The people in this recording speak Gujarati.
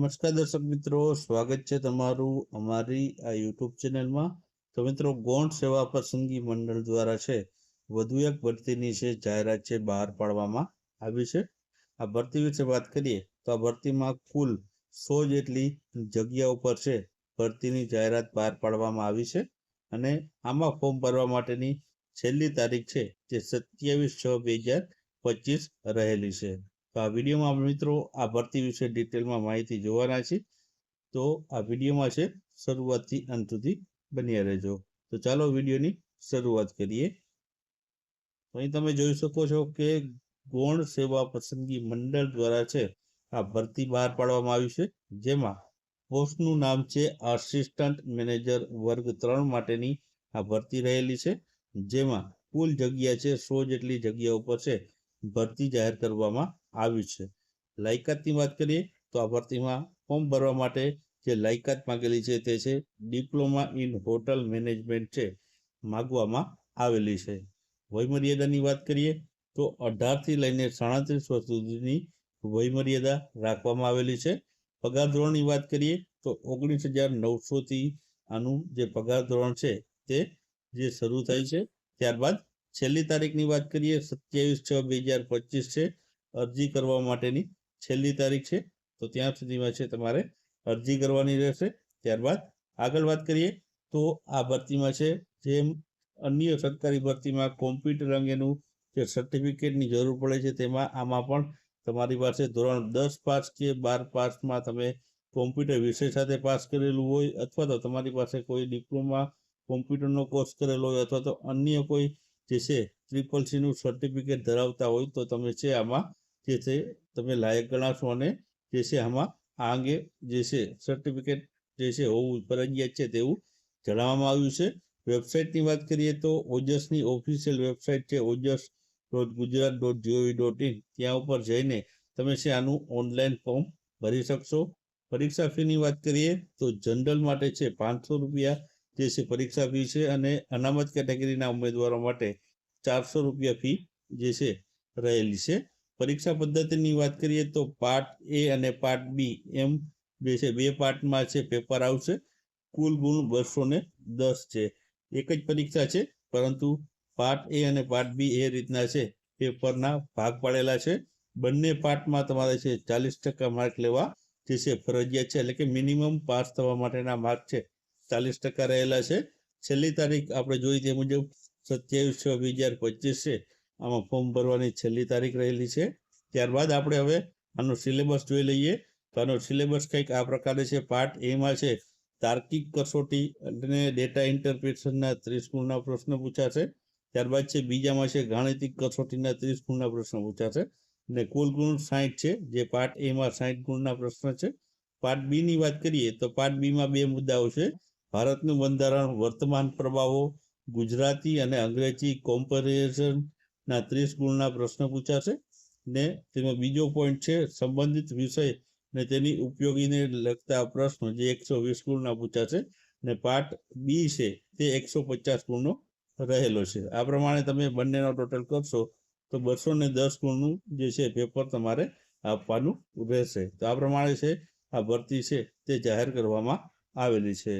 નમસ્કાર દર્શક મિત્રો, સ્વાગત છે તમારું અમારી આ યુટ્યુબ ચેનલમાં. તો મિત્રો, ગૌણ સેવા પસંદગી મંડળ દ્વારા છે, વધુ એક ભરતીની છે, જાહેરાત છે, બહાર પાડવામાં આવી છે. આ ભરતી વિશે વાત કરીએ, તો આ ભરતીમાં કુલ સો જેટલી જગ્યા ઉપર છે, ભરતીની જાહેરાત બહાર પાડવામાં આવી છે. અને આમાં ફોર્મ ભરવા માટેની છેલ્લી તારીખ છે, જે સત્યાવીસ છ બે હજાર પચીસ રહેલી છે. તો આ વિડીયોમાં મિત્રો આ ભરતી વિશે ડિટેલમાં માહિતી જોવાના છે. તો આ વિડીયોમાં છે, શરૂઆતથી અંત સુધી બન્યા રહેજો. તો ચાલો વિડીયોની શરૂઆત કરીએ. અહીં તમે જોઈ શકો છો કે ગૌણ સેવા પસંદગી મંડળ દ્વારા છે, આ ભરતી બહાર પાડવામાં આવી છે. જેમાં પોસ્ટનું નામ છે, આસિસ્ટન્ટ મેનેજર વર્ગ ત્રણ માટેની આ ભરતી રહેલી છે. જેમાં કુલ જગ્યા છે, સો જેટલી જગ્યા ઉપર છે, ભરતી જાહેર કરવામાં આવી છે. લાયકાતની વાત કરીએ તો આ ભરતીમાં ફોર્મ ભરવા માટે જે લાયકાત માંગેલી છે તે છે ડિપ્લોમા ઇન હોટલ મેનેજમેન્ટ છે, માગવામાં આવેલી છે. વયમર્યાદાની વાત કરીએ તો અઢારથી લઈને સાડત્રીસ વર્ષ સુધીની વયમર્યાદા રાખવામાં આવેલી છે. પગાર ધોરણની વાત કરીએ તો ઓગણીસ હજાર નવસોથી આનું જે પગાર ધોરણ છે તે જે શરૂ થાય છે, ત્યારબાદ છેલ્લી તારીખની વાત કરીએ સત્યાવીસ છ બે હજાર પચીસ છે. અરજી કરવા માટેની છેલ્લી તારીખ છે. તો ત્યાં સુધીમાં છે તમારે અરજી કરવાની રહેશે. ત્યારબાદ આગળ વાત કરીએ તો આ ભરતીમાં છે જેમ અન્ય સરકારી ભરતીમાં કોમ્પ્યુટર અંગેનું જે સર્ટિફિકેટની જરૂર પડે છે તેમાં આમાં પણ તમારી પાસે ધોરણ દસ પાસ કે બાર પાસમાં તમે કોમ્પ્યુટર વિષય સાથે પાસ કરેલું હોય અથવા તો તમારી પાસે કોઈ ડિપ્લોમા કોમ્પ્યુટરનો કોર્સ કરેલો હોય અથવા તો અન્ય કોઈ જે છે ટ્રિપલ સીનું સર્ટિફિકેટ ધરાવતા હોય તો તમે છે આમાં જે છે, તમે લાયક ગણાશો અને જે છે આમાં આ અંગે જે છે સર્ટિફિકેટ જે છે હોવું ફરજિયાત છે તેવું જણાવવામાં આવ્યું છે. વેબસાઇટની વાત કરીએ તો ઓજસની ઓફિશિયલ વેબસાઇટ છે Ojas dot Gujarat dot GOV dot in ત્યાં ઉપર જઈને તમે છે આનું ઓનલાઈન ફોર્મ ભરી શકશો. પરીક્ષા ફીની વાત કરીએ તો જનરલ માટે છે પાંચસો રૂપિયા જે છે પરીક્ષા ફી છે અને અનામત કેટેગરીના ઉમેદવારો માટે ચારસો રૂપિયા ફી જે છે રહેલી છે. પરીક્ષા પદ્ધતિની વાત કરીએ તો પાર્ટ એ અને પાર્ટ બી એમ જે છે, બે પાર્ટમાં છે પેપર આવશે. કુલ ગુણ બસો ને દસ છે. એક જ પરીક્ષા છે, પરંતુ પાર્ટ એ અને પાર્ટ બી એ રીતના છે. પેપરના ભાગ પાડેલા છે. બંને પાર્ટમાં તમારે છે, ચાલીસ ટકા માર્ક લેવા જે છે, ફરજિયાત છે. એટલે કે મિનિમમ પાસ થવા માટેના માર્ક છે, ચાલીસ ટકા રહેલા છે. છેલ્લી તારીખ આપણે જોઈ તે મુજબ સત્યાવીસ છ બે હજાર પચીસ છે. આમાં ફોર્મ ભરવાની છેલ્લી તારીખ રહેલી છે. ત્યારબાદ આપણે હવે આનો સિલેબસ જોઈ લઈએ. તો આનો સિલેબસ કંઈક આ પ્રકારે છે. પાર્ટ એમાં છે, તાર્કિક કસોટી અને ડેટા ઇન્ટરપ્રિટેશનના ત્રીસ ગુણના પ્રશ્ન પૂછાશે ત્યારબાદ છે, બીજામાં છે, ગાણિતિક કસોટીના ત્રીસ ગુણના પ્રશ્ન પૂછાશે અને કુલ ગુણ સાહીઠ છે, જે પાર્ટ એમાં સાઠ ગુણના પ્રશ્ન છે. પાર્ટ બીની વાત કરીએ, તો પાર્ટ બીમાં બે મુદ્દાઓ છે. ભારતનું બંધારણ, વર્તમાન પ્રભાવો, ગુજરાતી અને અંગ્રેજી કોમ્પેરિઝનના ત્રીસ ગુણના પ્રશ્ન પૂછાશે ને તેમાં બીજો પોઈન્ટ છે સંબંધિત વિષય ને તેની ઉપયોગીને લગતા પ્રશ્નો જે એકસો વીસ ગુણના પૂછાશે ને પાર્ટ બી છે તે એકસો પચાસ ગુણનો રહેલો છે. આ પ્રમાણે તમે બંનેનો ટોટલ કરશો તો બસો ને દસ ગુણનું જે છે પેપર તમારે આપવાનું રહેશે. તો આ પ્રમાણે છે, આ ભરતી છે તે જાહેર કરવામાં આવેલી છે.